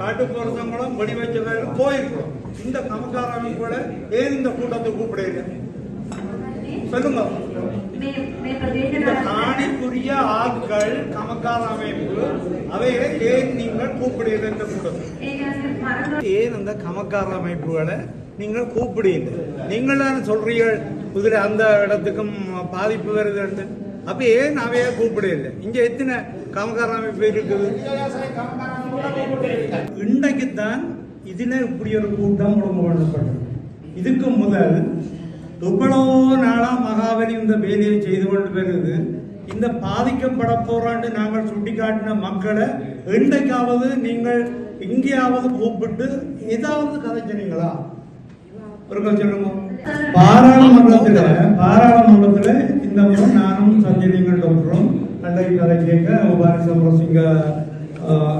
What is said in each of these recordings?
காட்டுப்புறத்தங்களும் வெடி வச்சவர்களும் போயிருக்கிறோம் இந்த கமக்கார கூட ஏன் இந்த கூட்டத்தை கூப்பிடல? சொல்லுங்க. இந்த காணிக்குரிய ஆட்கள் கமக்கார அமைப்பு அவைகளை ஏன் நீங்கள் கூப்பிடல இந்த கூட்டத்தை? ஏன் அந்த கமக்கார அமைப்புகளை நீங்கள் கூப்பிடல? நீங்கள் தான் சொல்றீர்கள். குதிரை அந்த இடத்துக்கும் பாதிப்பு வருது அப்ப ஏன் அவைய கூப்பிடல இங்க எத்தனை கமக்கார அமைப்பு இருக்குது? இன்றைக்குத்தான் இதுல இப்படி ஒரு கூட்டம் ஒழுங்கு இதுக்கு முதல் எவ்வளவோ நாளா மகாபலி இந்த வேலையை செய்து கொண்டு வருது இந்த பாதிக்கப்பட போறாண்டு நாங்கள் சுட்டிக்காட்டின மக்களை இன்றைக்காவது நீங்கள் எங்கேயாவது கூப்பிட்டு ஏதாவது கதைச்சினீங்களா ஒரு சொல்லுங்க. பாராளுமன்றத்துல பாராளுமன்றத்துல இந்த முறை நானும் சஞ்சலிங்கள் டாக்டரும் கண்டை கதை கேட்க உபாரி சமரசிங்க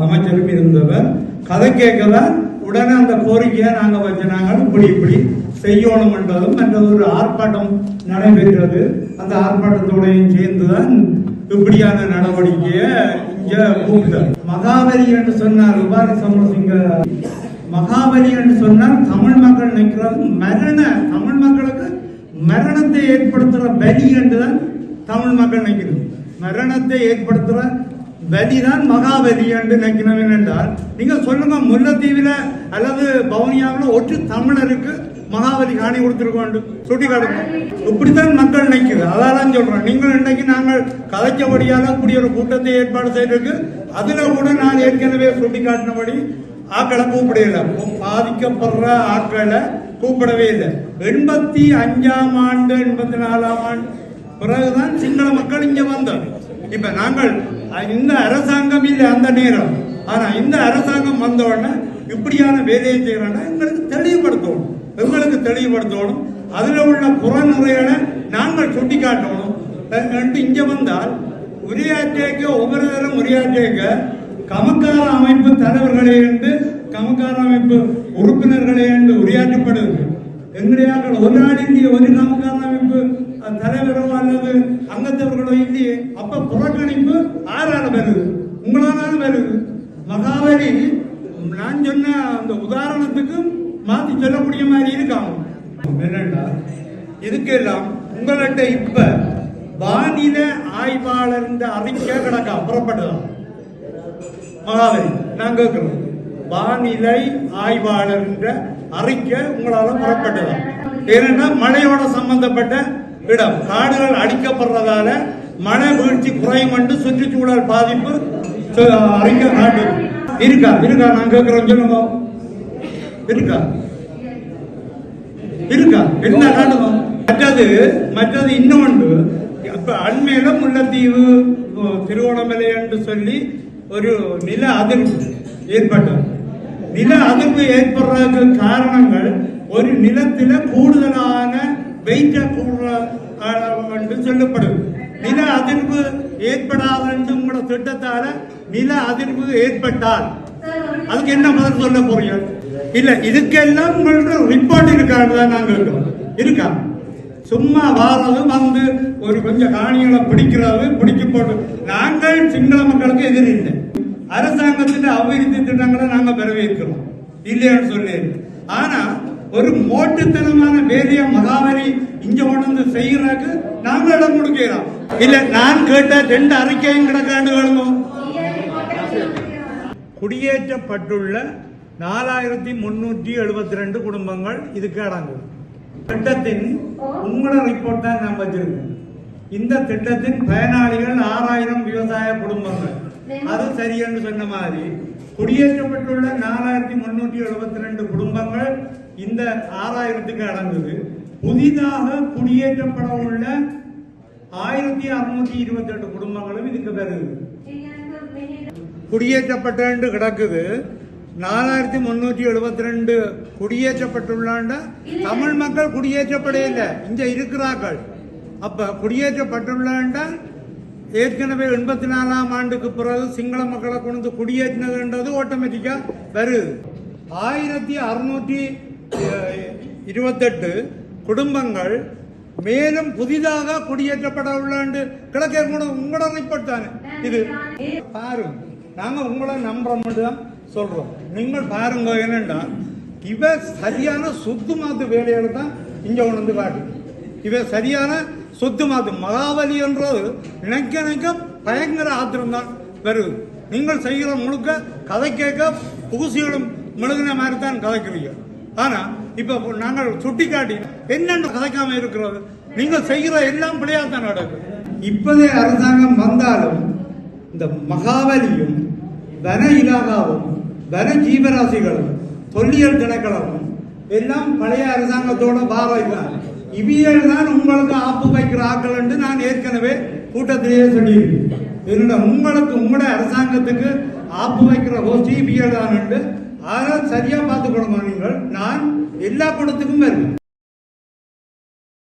அமைச்சரும் இருந்தவர். கதை கேட்கதான் உடனே அந்த கோரிக்கையை நாங்கள் வச்சு நாங்கள் இப்படி இப்படி செய்யணும் என்றதும் என்ற ஒரு ஆர்ப்பாட்டம் நடைபெற்றது. அந்த ஆர்ப்பாட்டத்தோடையும் சேர்ந்துதான் இப்படியான நடவடிக்கையை இங்கே கூப்பிட்டார். மகாவரி என்று சொன்னார் உபாரி சமரசிங்க. மகாபலி என்று சொன்னால் தமிழ் மக்கள் நினைக்கிறது மரண தமிழ் மக்களுக்கு மரணத்தை ஏற்படுத்துகிற பலி என்றுதான் தமிழ் மக்கள் நினைக்கிறது மரணத்தை ஏற்படுத்துகிற பலி தான் மகாபலி என்று நினைக்கிறவன் என்றால் நீங்கள் சொல்லுங்க முல்லைத்தீவில அல்லது பவுனியாவில் ஒற்று தமிழருக்கு மகாபலி காணி கொடுத்துருக்கோம் சுட்டி காட்டுங்க இப்படித்தான் மக்கள் நினைக்குது அதான் சொல்றேன். நீங்கள் இன்றைக்கு நாங்கள் கதைச்சபடியால கூடிய ஒரு கூட்டத்தை ஏற்பாடு செய்திருக்கு. அதில் கூட நான் ஏற்கனவே சுட்டி காட்டினபடி ஆக்களை கூப்பிடல பாதிக்கப்படுற ஆட்களை கூப்பிடவே இல்லை. எண்பத்தி அஞ்சாம் ஆண்டு எண்பத்தி நாலாம் ஆண்டு. பிறகுதான் சிங்கள மக்கள் இங்க வந்தோம் இப்ப நாங்கள் இந்த அரசாங்கம் இல்லை அந்த நேரம். ஆனா இந்த அரசாங்கம் வந்த உடனே இப்படியான வேலையை செய்யறோம்னா எங்களுக்கு தெளிவுபடுத்தணும். எங்களுக்கு தெளிவுபடுத்தணும். அதுல உள்ள புறநிறைகளை நாங்கள் சுட்டிக்காட்டணும். என்று இங்க வந்தால் உரையாற்றியக்க ஒவ்வொரு தரம் உரையாற்றியக்க கமக்கார அமைப்பு தலைவர்களே என்று கமக்கார அமைப்பு உறுப்பினர்களே என்று உரையாற்றப்படுது. எங்கடையாக்கள் ஒரு நாள் இல்லையே ஒரு கமக்கார அமைப்பு தலைவரோ அல்லது அங்கத்தவர்களோ இல்லையே அப்ப புறக்கணிப்பு ஆறால வருது. உங்களால வருது. மகாபலி நான் சொன்ன அந்த உதாரணத்துக்கு மாத்தி சொல்லக்கூடிய மாதிரி இருக்காங்க. என்னண்டா இதுக்கெல்லாம் உங்கள்கிட்ட இப்ப வானிலை ஆய்வாளர் அறிக்கை கிடக்கா புறப்பட்டதான் மகாபலி நான் கேட்கிறோம் வானிலை ஆய்வாளர் என்ற அறிக்கை உங்களால புறப்பட்டதாம் ஏன்னா மழையோட சம்பந்தப்பட்ட இடம். காடுகள் அடிக்கப்படுறதால மழை வீழ்ச்சி குறையும் என்று சுற்றுச்சூழல் பாதிப்பு அறிக்கை காட்டு இருக்கா? இருக்கா? நான் கேட்கிறோம் சொல்லுங்க. இருக்கா? இருக்கா? என்ன காட்டுங்க மற்றது மற்றது இன்னொன்று. அப்ப அண்மையில முல்லைத்தீவு திருவோணமலை என்று சொல்லி ஒரு நில அதிர்வு ஏற்பட்டது நில அதிர்வு ஏற்படுறதுக்கு காரணங்கள் ஒரு நிலத்தில கூடுதலான வெயிட்ட கூடுதல் என்று சொல்லப்படும் நில அதிர்வு ஏற்படாத என்று உங்களோட திட்டத்தால நில அதிர்வு ஏற்பட்டால் அதுக்கு என்ன பதில் சொல்ல போறீங்க இல்ல இதுக்கெல்லாம் உங்களோட ரிப்போர்ட் இருக்கான்னு தான் நாங்கள் இருக்கோம் இருக்கா சும்மா வாரது வந்து ஒரு கொஞ்சம் காணிகளை பிடிக்கிறது பிடிக்க போட்டு நாங்கள் சிங்கள மக்களுக்கு எதிரி இல்லை. அரசாங்கத்தின் அபிவிருத்தி திட்டங்களை நாங்க வரவேற்கிறோம். இல்லையான்னு சொல்லி ஆனா ஒரு மோட்டுத்தனமான வேலையை மகாவரி இங்க கொண்டு வந்து நாங்கள் இடம் கொடுக்கிறோம். இல்ல நான் கேட்ட ரெண்டு அறிக்கையும் கிடக்காண்டு வேணும்? குடியேற்றப்பட்டுள்ள நாலாயிரத்தி முன்னூற்றி எழுபத்தி ரெண்டு குடும்பங்கள் இதுக்கு அடங்கும். திட்டத்தின் உங்களோட ரிப்போர்ட் தான் நான் வச்சிருக்கோம் இந்த திட்டத்தின் பயனாளிகள் ஆறாயிரம் விவசாய குடும்பங்கள். அது சரியென்று சொன்ன மாதிரி குடியேற்றப்பட்டுள்ள நாலாயிரத்தி முன்னூற்றி எழுபத்தி ரெண்டு குடும்பங்கள் இந்த ஆறாயிரத்துக்கு அடங்குது. புதிதாக குடியேற்றப்பட உள்ள ஆயிரத்தி அறுநூத்தி இருபத்தி எட்டு குடும்பங்களும் இதுக்கு பெறுது குடியேற்றப்பட்டு கிடக்குது. நாலாயிரத்தி முன்னூற்றி எழுபத்தி ரெண்டு குடியேற்றப்பட்டுள்ளாண்ட? தமிழ் மக்கள் குடியேற்றப்படையில இங்க இருக்கிறார்கள். அப்ப குடியேற்றப்பட்டுள்ளாண்ட? ஏற்கனவே எண்பத்தி நாலாம் ஆண்டுக்கு பிறகு சிங்கள மக்களை கொண்டு குடியேற்றினதுன்றது ஆட்டோமேட்டிக்கா வருது ஆயிரத்தி அறுநூற்றி இருபத்தெட்டு குடும்பங்கள் மேலும் புதிதாக குடியேற்றப்பட உள்ளாண்டு கிழக்கே கூட உங்களோட ரிப்போர்ட் தானே? இது பாருங்க. நாங்க உங்களை நம்புறோம் தான் சொல்றோம். நீங்கள் பாருங்க என்னென்னா இவ சரியான சொத்து மாத்து வேலையில தான் இங்க கொண்டு வந்து காட்டு இவ சரியான சொத்து மாத்து மகாபலி என்றது நினைக்க நினைக்க பயங்கர ஆத்திரம் தான் வருது. நீங்கள் செய்கிற முழுக்க கதை கேட்க புகுசிகளும் முழுகின மாதிரி தான் கதைக்கிறீங்க. ஆனா இப்ப நாங்கள் சுட்டி காட்டி என்னென்ன கதைக்காம இருக்கிறது? நீங்கள் செய்கிற எல்லாம் பிள்ளையா தான் நடக்கும் இப்போதே அரசாங்கம் வந்தாலும் இந்த மகாபலியும் வன இலாகாவும் வன ஜீவராசிகளும் தொல்லியல் திணைக்களமும் எல்லாம் பழைய அரசாங்கத்தோட பாரம் இவியல் தான் உங்களுக்கு ஆப்பு வைக்கிற ஆக்கள் என்று நான் ஏற்கனவே கூட்டத்திலேயே சொல்லியிருக்கேன். என்னோட உங்களுக்கு உங்களோட அரசாங்கத்துக்கு ஆப்பு வைக்கிற ஹோஸ்டி இவியல் தான் என்று அதை சரியா பார்த்துக்கணும் நீங்கள்? நான் எல்லா கூட்டத்துக்கும் வருவேன்.